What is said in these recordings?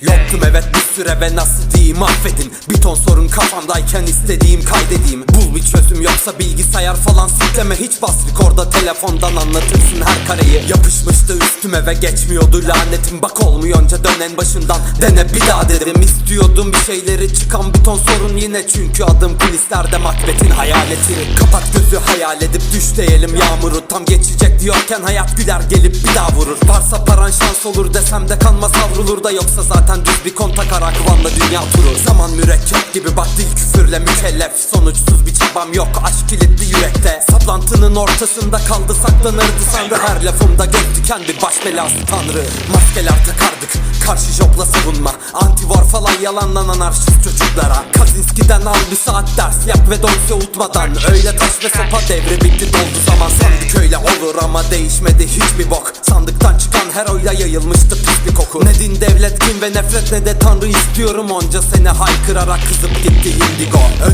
Yoktum evet bir süre ve nasıl diyeyim affedin. Bir ton sorun kafamdayken istediğim kaydedeyim. Bul bir çözüm yoksa bilgisayar falan sikleme Hiç bas rekorda telefondan anlatırsın her kareyi. Yapışmıştı üstüme ve geçmiyordu lanetim. Bak olmayınca dön en başından. Dene bir daha dedim. İstiyordum bir şeyleri çıkan bir ton sorun yine. Çünkü adım kulislerde Macbeth'in hayaleti. Kapat gözü hayal edip düş diyelim. Yağmuru Tam geçecek diyorken hayat güler gelip bir daha vurur. Varsa paran şans olur desem de kanma savrulur da. Yoksa zaten düz bir kontak ara kıvamda dünya turu Zaman mürekkep gibi bak dil küfürle mükellef. Sonuçsuz bir çabam yok aşk kilitli yürekte. Saplantının ortasında kaldı saklanırdı sandı. Her lafımda gök tükendi baş belası tanrı. Maskeler takardık karşı jopla savunma. Antivar falan yalandan anarşist çocuklara. Kazinski'den al bir saat ders yap ve dosya unutmadan Öyle taş ve sopa devri bitti doldu zaman. Sandık öyle olur ama değişmedi hiçbir bok. Sandıktan çıkan her oyla yayılmıştı pis bir koku. Ne din devlet kim ve nefret ne de tanrı istiyorum. Onca sene haykırarak kızıp gitti. indigo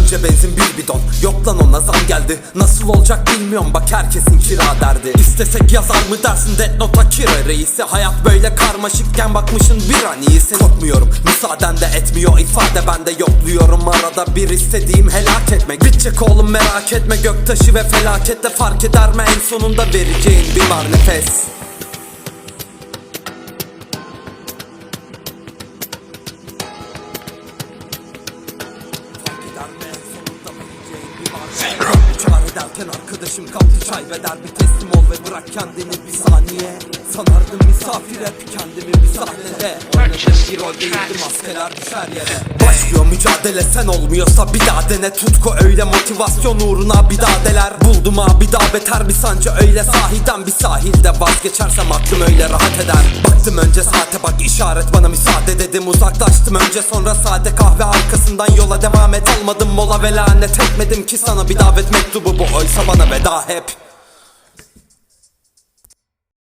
Önce benzin bir bidon. Yok lan ona zam geldi. Nasıl olacak bilmiyorum. Bak herkesin kira derdi. İstesek yazar mı dersin? Death Note'a kira reisi. Hayat böyle karmaşıkken bakmışın bir an iyisin. Korkmuyorum. Müsaaden de etmiyor. İfade Ben de yokluyorum. Arada bir istediğim helak etmek. Bitecek oğlum merak etme. Göktaşı ve felaketle fark eder mi? En sonunda vereceğin bir var nefes vereceğin bir var nefes Çare derken arkadaşım kaptı çay ve der bir teslim ol ve bırak kendini bir saniye. Sanardım misafir hep kendimi bir sahnede. Oynadım bir rol değildi maskeler düşer yere. Başlıyor mücadele sen olmuyorsa bir daha dene. Tutku öyle motivasyon uğruna bir daha deler. Buldum abi daha beter bir sancı. Öyle sahiden Bir sahilde vazgeçersem aklım öyle rahat eder. Baktım önce saate bak işaret bana müsaade dedim. Uzaklaştım önce sonra sade kahve arkasından yola devam et. Almadım mola ve lanet etmedim ki sana. Bir davet mektubu bu. Oysa bana veda hep